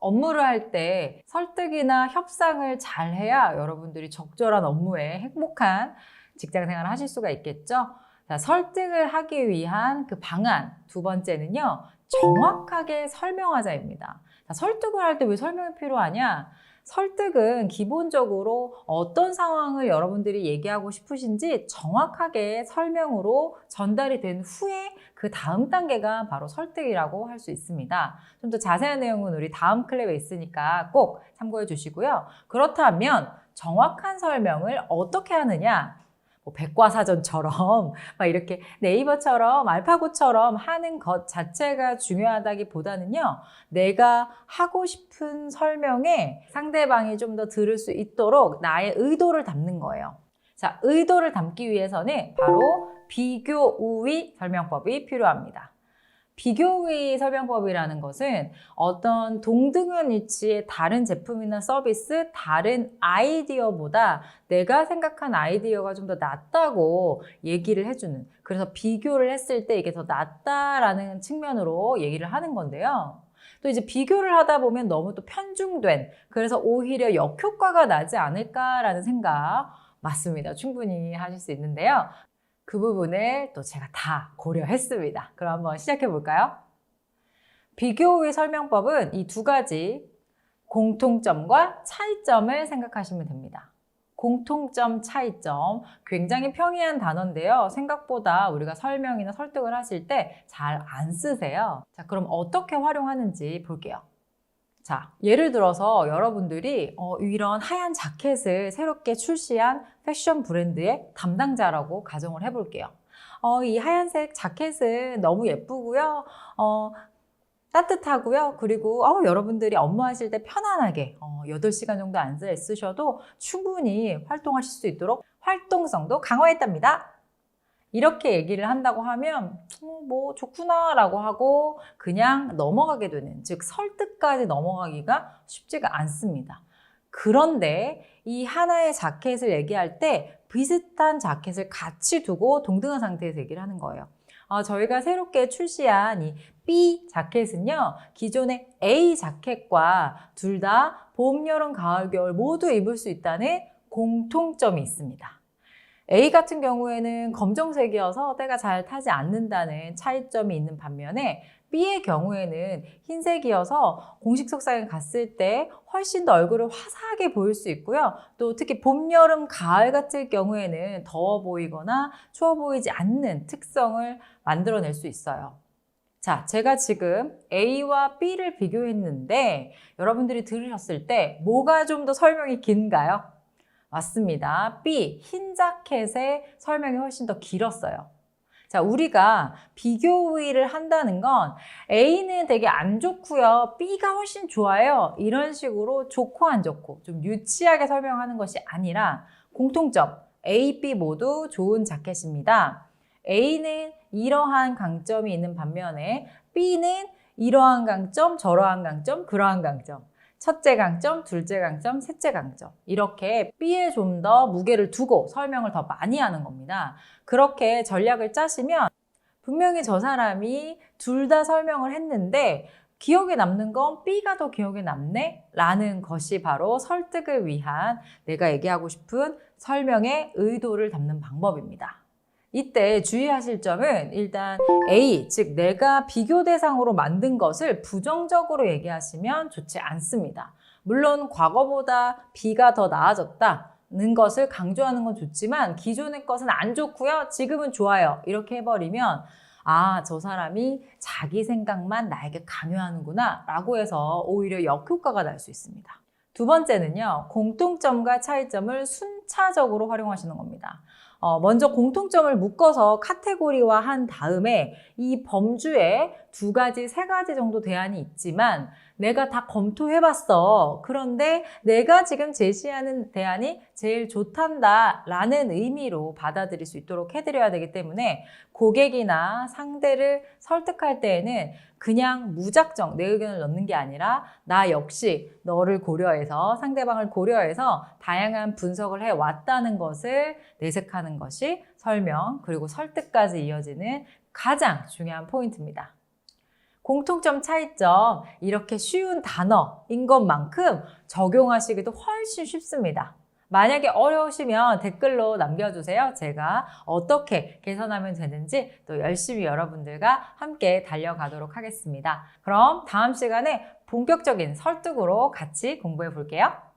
업무를 할 때 설득이나 협상을 잘 해야 여러분들이 적절한 업무에 행복한 직장 생활을 하실 수가 있겠죠. 자, 설득을 하기 위한 그 방안 두 번째는요. 정확하게 설명하자입니다. 자, 설득을 할 때 왜 설명이 필요하냐? 설득은 기본적으로 어떤 상황을 여러분들이 얘기하고 싶으신지 정확하게 설명으로 전달이 된 후에 그 다음 단계가 바로 설득이라고 할 수 있습니다. 좀 더 자세한 내용은 우리 다음 클랩에 있으니까 꼭 참고해 주시고요. 그렇다면 정확한 설명을 어떻게 하느냐? 뭐 백과사전처럼 막 이렇게 네이버처럼 알파고처럼 하는 것 자체가 중요하다기보다는요. 내가 하고 싶은 설명에 상대방이 좀 더 들을 수 있도록 나의 의도를 담는 거예요. 자, 의도를 담기 위해서는 바로 비교 우위 설명법이 필요합니다. 비교 우위 설명법이라는 것은 어떤 동등한 위치의 다른 제품이나 서비스, 다른 아이디어보다 내가 생각한 아이디어가 좀 더 낫다고 얘기를 해주는 그래서 비교를 했을 때 이게 더 낫다라는 측면으로 얘기를 하는 건데요. 또 이제 비교를 하다 보면 너무 또 편중된 그래서 오히려 역효과가 나지 않을까라는 생각 맞습니다. 충분히 하실 수 있는데요. 그 부분을 또 제가 다 고려했습니다. 그럼 한번 시작해 볼까요? 비교의 설명법은 이 두 가지 공통점과 차이점을 생각하시면 됩니다. 공통점, 차이점 굉장히 평이한 단어인데요. 생각보다 우리가 설명이나 설득을 하실 때 잘 안 쓰세요. 자, 그럼 어떻게 활용하는지 볼게요. 자, 예를 들어서 여러분들이 어, 이런 하얀 자켓을 새롭게 출시한 패션 브랜드의 담당자라고 가정을 해볼게요. 어, 이 하얀색 자켓은 너무 예쁘고요. 어, 따뜻하고요. 그리고 어, 여러분들이 업무하실 때 편안하게 어, 8시간 정도 앉아 있으셔도 충분히 활동하실 수 있도록 활동성도 강화했답니다. 이렇게 얘기를 한다고 하면 어, 뭐 좋구나라고 하고 그냥 넘어가게 되는 즉 설득까지 넘어가기가 쉽지가 않습니다. 그런데 이 하나의 자켓을 얘기할 때 비슷한 자켓을 같이 두고 동등한 상태에서 얘기를 하는 거예요. 아, 저희가 새롭게 출시한 이 B 자켓은요, 기존의 A 자켓과 둘 다 봄, 여름, 가을, 겨울 모두 입을 수 있다는 공통점이 있습니다. A 같은 경우에는 검정색이어서 때가 잘 타지 않는다는 차이점이 있는 반면에 B의 경우에는 흰색이어서 공식 석상에 갔을 때 훨씬 더 얼굴을 화사하게 보일 수 있고요. 또 특히 봄, 여름, 가을 같은 경우에는 더워 보이거나 추워 보이지 않는 특성을 만들어낼 수 있어요. 자, 제가 지금 A와 B를 비교했는데 여러분들이 들으셨을 때 뭐가 좀 더 설명이 긴가요? 맞습니다. B, 흰 자켓의 설명이 훨씬 더 길었어요. 자, 우리가 비교 우위를 한다는 건 A는 되게 안 좋고요. B가 훨씬 좋아요. 이런 식으로 좋고 안 좋고 좀 유치하게 설명하는 것이 아니라 공통점 A, B 모두 좋은 자켓입니다. A는 이러한 강점이 있는 반면에 B는 이러한 강점, 저러한 강점, 그러한 강점. 첫째 강점, 둘째 강점, 셋째 강점. 이렇게 B에 좀 더 무게를 두고 설명을 더 많이 하는 겁니다. 그렇게 전략을 짜시면 분명히 저 사람이 둘 다 설명을 했는데 기억에 남는 건 B가 더 기억에 남네? 라는 것이 바로 설득을 위한 내가 얘기하고 싶은 설명의 의도를 담는 방법입니다. 이때 주의하실 점은 일단 A, 즉 내가 비교 대상으로 만든 것을 부정적으로 얘기하시면 좋지 않습니다. 물론 과거보다 B가 더 나아졌다 는 것을 강조하는 건 좋지만 기존의 것은 안 좋고요. 지금은 좋아요. 이렇게 해버리면 아, 저 사람이 자기 생각만 나에게 강요하는구나 라고 해서 오히려 역효과가 날 수 있습니다. 두 번째는요, 공통점과 차이점을 순차적으로 활용하시는 겁니다. 어, 먼저 공통점을 묶어서 카테고리화 한 다음에 이 범주에 두 가지, 세 가지 정도 대안이 있지만 내가 다 검토해봤어. 그런데 내가 지금 제시하는 대안이 제일 좋단다 라는 의미로 받아들일 수 있도록 해드려야 되기 때문에 고객이나 상대를 설득할 때에는 그냥 무작정 내 의견을 넣는 게 아니라 나 역시 너를 고려해서 상대방을 고려해서 다양한 분석을 해 왔다는 것을 내색하는 것이 설명 그리고 설득까지 이어지는 가장 중요한 포인트입니다. 공통점 차이점 이렇게 쉬운 단어인 것만큼 적용하시기도 훨씬 쉽습니다. 만약에 어려우시면 댓글로 남겨주세요. 제가 어떻게 개선하면 되는지 또 열심히 여러분들과 함께 달려가도록 하겠습니다. 그럼 다음 시간에 본격적인 설득으로 같이 공부해 볼게요.